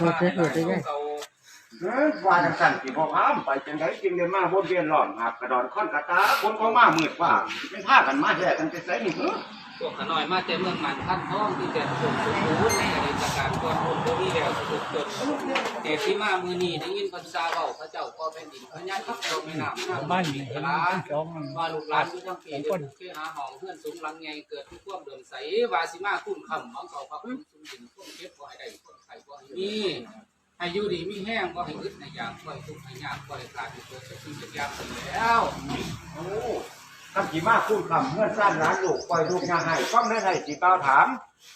พอาจะเกิได้ยังเอ้ยวาจังสันกี่พอพามไปจังไดจิงเดินมาวนเวียนหล่อนหักกระดอนค่อนกระตาคนเขามาเมื่ดว่าเป็นผ้ากันมาแห่กันไปใส่หนึ่ง พวกขน่อยมาแต่เมืองมันท่านท้องที่แต่สุดสุดในอดีตการก่อนคนพวกนี้แล้วสุดจนเด็กที่มามือนี้ได้ยินภาษาเบาพระเจ้าก็เป็นดินพระญาที่เราไม่นำบ้านนี้กเห็นลาสองว่าลูกหลานอยู่ทั้งปีเดือนคือหาห้องเพื่อนสูงลังไงเกิดทุกความเดินใสวาสิมาคุ้นคำของเขาพระคุณสุนดินพุ่มเก็บบ่ให้ได้คนไข่บ่ให้มีให้อยู่ดีมีแห้งบ่ให้อึดในยามป่วยทุกข์ให้ยากป่วยขาดให้เกิดจะสิ่งอย่างไปแล้วโอ้ คำสิมาคุ้มคำเงื่อนซ่านร้านลูกปล่อยลูกยาให้ฟังได้ไห้สิกล่าวถาม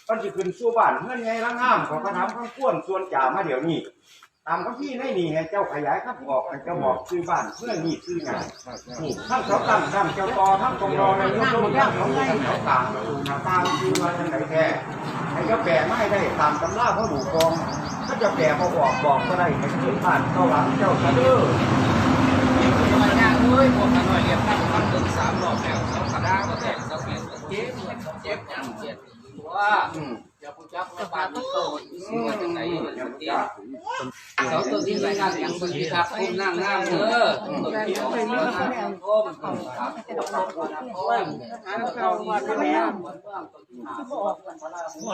มันสิขึ้นสู่บ้านเงื่อนไงละงามเขาก็ถามข้างก้วนส่วนจ่ามาเดี๋ยวนี้ ตามคำพี่ในนี่ให้เจ้าขยายครับบอกเจ้าบอกซื้อบ้านเพื่อนี่ซื้อหยังนี่ทั้งเสาตั้งทั้งเจ้าตอทั้งตรงรอในยกลงย่างของทั้งเสาต่างตามคือว่าจังไหนแท้ให้เจ้าแปลไม่ได้ตามตำราเขาดูกองถ้าจะแปลพอบอกบอกก็ได้ให้ซื้อบ้านเข้าหลังเจ้าซะเด้อ มันยากเลยพวกขน่อยเรียนตั้งพันถึงสามรอบแล้วเขากระด้างก็แตกเขาเปลี่ยนเจ็บเจ็บยังเจ็บว่าอืมอย่าพูดจักว่าบ้านมันโตสิว่าจังไหนอย่างเดียวเสาตัวที่รายงานย่างคนที่ทับคุ้มนั่งงามเด้อตัวที่ออกมาทางก้มครับก้มเราว่าทำไม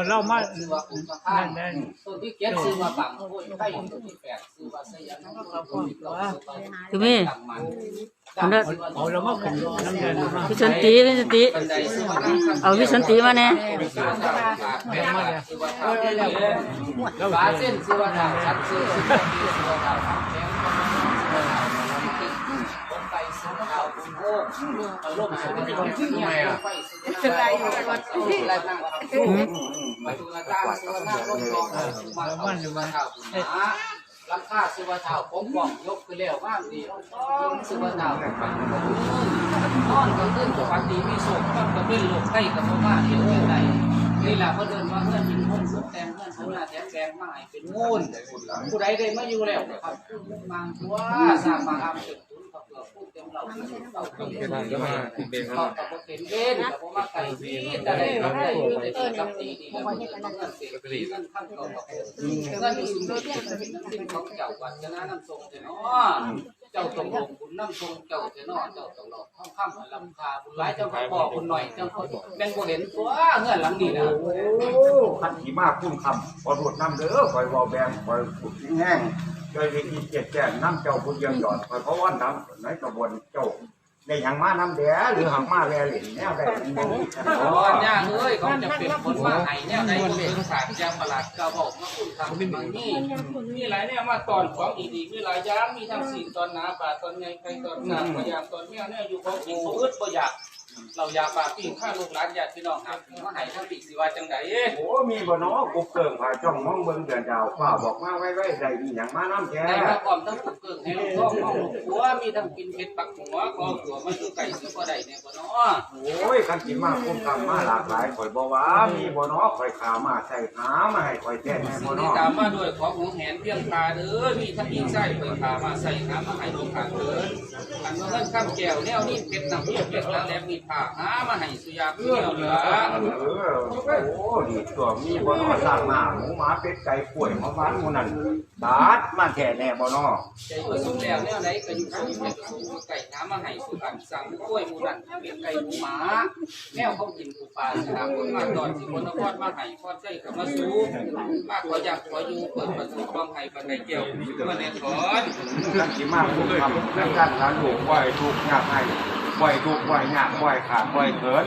เรามาซื้อว่าคุ้มค่าตัวที่เก็บซื้อมาปังตัวที่แปดซื้อว่าเสียงคือมีเรามาขึ้นน้ำ เงินมาพี่สันติพี่สันติเอาพี่สันติมาเนี่ยฟ้าเส้นซื้อว่าดาวชัดซื้อซื้อว่าดาวคนไปซื้อดาวคุณโอ้อารมณ์สุดที่ที่ไหนอะอะไรอยู่วัดที่อะไรนั่งมาดูตาซื้อว่าหน้าลงลงมาบ้านอยู่มาข่าวคุณนะ ลังคาซื้อว่าดาผมบอกยกไปแล้วว่างดีซื้อว่าดาวแบบนอนก็ขึ้นกับวันดีมีโศกก็ก็เป็นโลกใกล้กับพ่อมาเดียวกันใดนี่แหละเขาเดินมาเพื่อนยิงห้องสุดแตงเพื่อนเขาหน้าแตงแตงมาให้เป็นงูนผู้ใดได้มาอยู่แล้วครับมังตัวสร้างบางอามจุด เขาเกือบพูดเต็มเราเราเต็มเขากับพวกเห็นเด่นกับพวกมาไก่พี่แต่ได้รับได้อยู่ในที่กับตีดีแล้วมันเงินเสียเงินข้างเขากับเงินสิ่งที่เป็นของเจ้าวันชนะน้ำทรงเจ้าน้ำทรงเจ้านาะเจ้าตรงลงข้ามข้ามลำคาบุญร้ายเจ้าพ่อบุญหน่อยเจ้าพ่อแบ่งบ่เห็นตัวเงินหลังนี้นะโอ้คันขี่มาคุ้มคำพอรวดน้ำเด้อคอยวอแบงคอยขุดแห้ง คอยเวทีเจ็ดแจ้งน้ำเจ้าพุทธเยี่ยมหยอดคอยเพราะว่าน้ำในกระบวนเจ้าได้หยังมาน้ำแดหรือหังมาแลหล่นแนวได้บ่มีโอ้ยย่าเอ้ยเขาจะเป็นคนมาไห้เนี่ยในคนเป็นศาสตร์ยาประหลาดกระบอกมาคุณทำบางนี่มีหลายเนี่ยมาตอนของอีกมีหลายยางมีทั้งสิ่งตอนหนาป่าตอนไงใครตอนงานพยายามตอนเนี้ยเนี่ยอยู่ของกินเขาอึดบ่อยาก เราอยากปากปิ้งข้าลูกหลานญาติพี่น้องครับมาให้ทั้งปีสิว่าจังไดโอ้มีบ่เนาะกุกเกิงผาจ้องมองเบิ่งเดือนดาวฟ้าบอกมาไว้ไว้ได้มีหยังมาน้ำแท้ในพระกรมทั้งปุกเกิงให้ลูกท้องของลูกหัวมีทั้งกินเผ็ดปักหัวคอหัวมันคือไก่ซื้อบ่ได้เนี่ยบ่เนาะโอ้ยคันขี่มาคุ้มคำมาหลากหลายข่อยบ่ว่ามีบ่เนาะข่อยขามาใส่หามาให้ข่อยแจ้งให้สิ่บ่งที่เนาะตามมาด้วยของหูแหนเพียงตาเด้อมีทั้งยิงไส้เปิดขามาใส่ขามาให้ลูกขาเถิดอันว่าเงินข้ามแก้วแนวนี้เป็ดน้ำเพียงเป็ดแล้วแลมีผ้าหามาให้สุยาเพื่อเหลือเออโอ้ดีตัวมีบ่เนาะสร้างมาหมูหมาเป็ดไก่กล้วยมะพร้าวหมูนั่นบาดมาแท้แน่บ่เนาะใจอยู่สุดแล้วแนวไหนก็อยู่สุดเป็ดสุดไก่หามาให้สุอันสั่งกล้วยหมูนั่นเป็ดไก่หมูหมาแนวเขากินกูปลาสนามคนมาตอนที่คนนครมาให้พอใจกับมาสู้มากกว่าอยากขออยู่เปิดประตูกองให้ปันไดเกี่ยวมาแน่ถอนกันสิมาคุ้มคำนั่นการหาลูกปล่อยทุกข์ยากให้ ปล่อยทุกข์ปล่อยยากปล่อยขาดปล่อยเขิน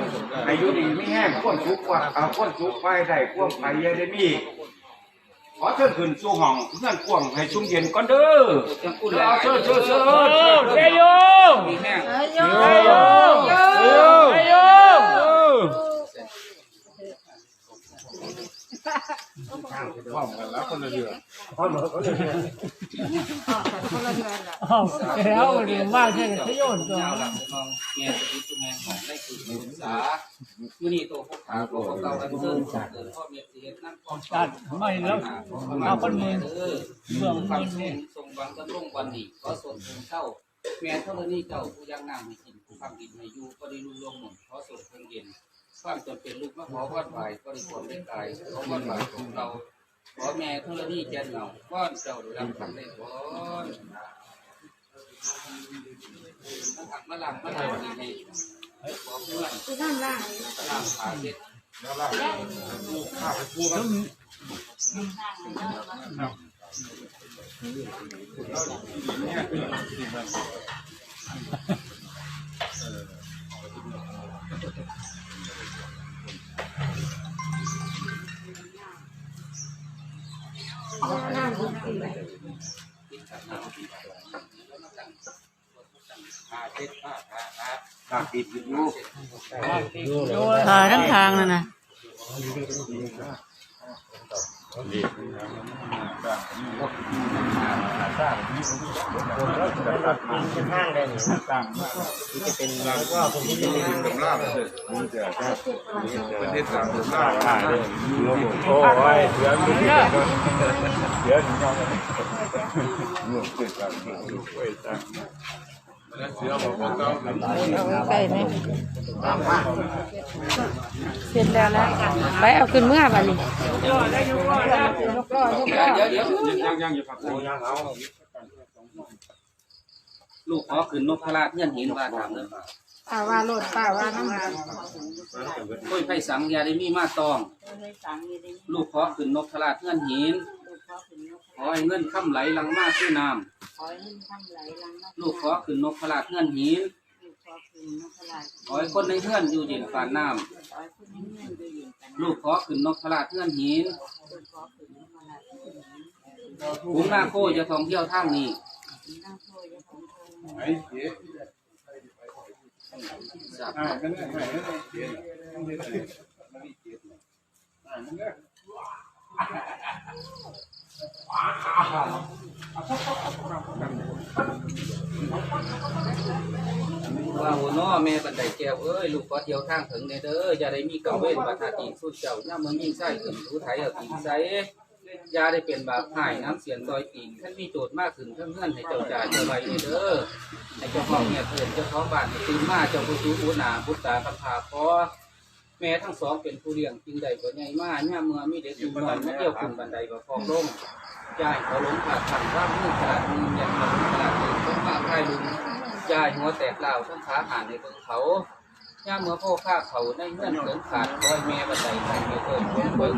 อายุดีไม่แห้งพ้นทุกข์ว่าเอาพ้นทุกข์ไปได้ควบไปเยได้มีขอเชิญขึ้นสู่ห้องเพื่อนควงให้ชุ่มเย็นก่อนเด้อจังพูดเชิแล้วญเชิญเชิญเชิญ เฮโย มีแห้ง เฮโยเฮโย พร้อมกันแล้วคนละเรือพร้อมกันเลยแล้วเรียนมากใช่ไหมโยตัวหลังของเมียจะมีจุแมงของได้คือศึกษามื่อนี้ตัวพวกขาตัวพวกเราอันเชิญเกิดพ่อเมียที่เห็นนั่นของตัดไม่แล้วเอาคนมือเออเมืองฟังเพลงทรงวังตะลุ่งวันนี้ก็ส่วนเพิ่งเข้าแม่เท่านี้เจ้าผู้ยังนางให้กินผู้ฟังดินให้อยู่ก็ได้รู้ลงหมดเพราะส่วนเพิ่งเย็นความจำเป็นลูกมาขอวาดไหวก็ได้ความได้กายขอวาดไหวของเรา ขอแม่ธรณีแกนเหงาก้อนเจ้าด้รับคำได้ก้อนมาถักมาหลังมาหลังนี่ให้ขอเพื่อนล่างขาเด็ดแล้วล่ะข้าไปพูดกันขาเด็ดขาขาขา ตากติดอยู่ทาทั้งทางนั่นน่ะ โอ้ยเสือมีเสือเสือถึงยอมเลยลูกเกิดจากลูกเกิดจากเสือบอกว่าต้อง ใกล้ไหมเสร็จแล้วนะไปเอาขึ้นเมื่อบัดนี้เดี๋ยวเดี๋ยยังยังอยู่ครับยังเอาลูกขอขึ้นนกพราชเงื่อนหินว่าถามเลยป้าว่าโลดป้าว่าน้ำคุยไผ่สังยาได้มีมาตอง ลูกขอขึ้นนกพราชเงื่อนหิน ขอให้เงินค่ำไหลหลังมาคือน้ำลูกขอขึ้นนกพราชเงื่อนหินขอให้คนในเงื่อนอยู่เย็นปานน้ำลูกขอขึ้นนกพราชเงื่อนหินหุงนาโคจะท่องเที่ยวทางนี้ไอ้เจ๊สับ อ่ากัว่าหัวน้อแม่บันไดแก้วเอ้ยลูกขอเที่ยวทางถึงเด้อเด้อย่าได้มีกังเวทว่าถ้าตีสุดเจ้าย่าเมืองยิ่งไส้ขึ้นทูไทยเอาตีนไส้ยาได้เป็นบาปหายน้ำเสียงซอยตีนท่านมีโจทย์มากขึ้นทั้งเงื่อนให้เจ้าจ่ายเจ้าไรเด้อให้เจ้าของเนี่ยเพื่อนเจ้าของบ้านตื่นมาเจ้าผู้ชูผู้นาพุทธาคำพาพอแม่ทั้งสองเป็นผู้เลี้ยงจริงใดก็ใหญ่มากย่าเมื่อมีเด็กอยู่น้อยมาเที่ยวขึ้นบันไดก็ฟองลง จ่ายเขาล้มขาดขันร่างมือขนาดมืออย่างขนาดมือต้องมาใกล้ลุงจ่ายหัวแตกเหล่าทั้งขาหานในเบิ่งเขาย่าเมื่อพ่อฆ่าเขาในเงื่อนเกินขาดคอยแม่บันไดใส่ไม่เคยคอย